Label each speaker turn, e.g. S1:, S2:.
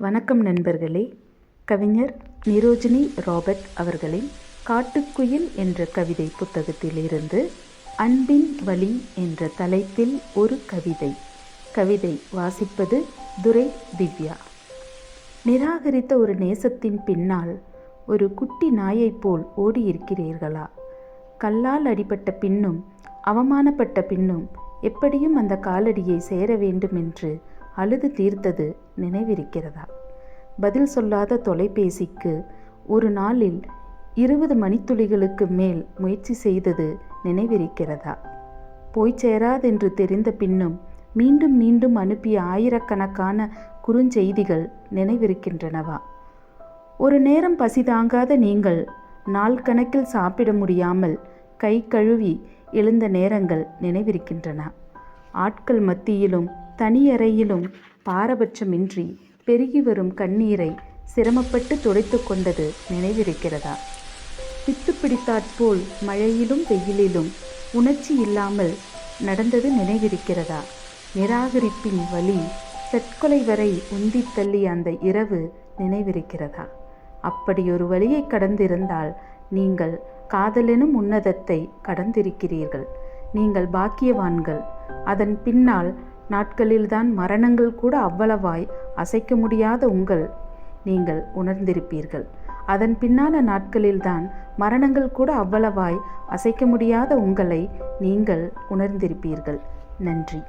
S1: வணக்கம் நண்பர்களே. கவிஞர் நிரோஜினி ராபர்ட் அவர்களின் காட்டுக்குயில் என்ற கவிதை புத்தகத்திலிருந்து அன்பின் வழி என்ற தலைப்பில் ஒரு கவிதை. கவிதை வாசிப்பது துரை திவ்யா. நிராகரித்த ஒரு நேசத்தின் பின்னால் ஒரு குட்டி நாயைப் போல் ஓடியிருக்கிறீர்களா? கல்லால் அடிபட்ட பின்னும் அவமானப்பட்ட பின்னும் எப்படியும் அந்த காலடியை சேர வேண்டும் என்று அழுது தீர்த்தது நினைவிருக்கிறதா? பதில் சொல்லாத தொலைபேசிக்கு ஒரு நாளில் இருபது மணித்துளிகளுக்கு மேல் முயற்சி செய்தது நினைவிருக்கிறதா? போய் சேராதென்று தெரிந்த பின்னும் மீண்டும் மீண்டும் அனுப்பிய ஆயிரக்கணக்கான குறுஞ்செய்திகள் நினைவிருக்கின்றனவா? ஒரு நேரம் பசி தாங்காத நீங்கள் நாள் கணக்கில் சாப்பிட முடியாமல் கை கழுவி எழுந்த நேரங்கள் நினைவிருக்கின்றன. ஆட்கள் மத்தியிலும் தனியறையிலும் பாரபட்சமின்றி பெருகி வரும் கண்ணீரை சிரமப்பட்டு துடைத்து கொண்டது நினைவிருக்கிறதா? பித்து பிடித்தாற்போல் மழையிலும் வெயிலிலும் உணர்ச்சி இல்லாமல் நடந்தது நினைவிருக்கிறதா? நிராகரிப்பின் வழி தற்கொலை வரை உந்தி தள்ளி அந்த இரவு நினைவிருக்கிறதா? அப்படி ஒரு வழியை கடந்திருந்தால் நீங்கள் காதலெனும் உன்னதத்தை கடந்திருக்கிறீர்கள். நீங்கள் பாக்கியவான்கள். அதன் பின்னால் நாட்களில்தான் மரணங்கள் கூட அவ்வளவாய் அசைக்க முடியாத உங்கள் நீங்கள் உணர்ந்திருப்பீர்கள். அதன் பின்னான நாட்களில்தான் மரணங்கள் கூட அவ்வளவாய் அசைக்க முடியாத உங்களை நீங்கள் உணர்ந்திருப்பீர்கள். நன்றி.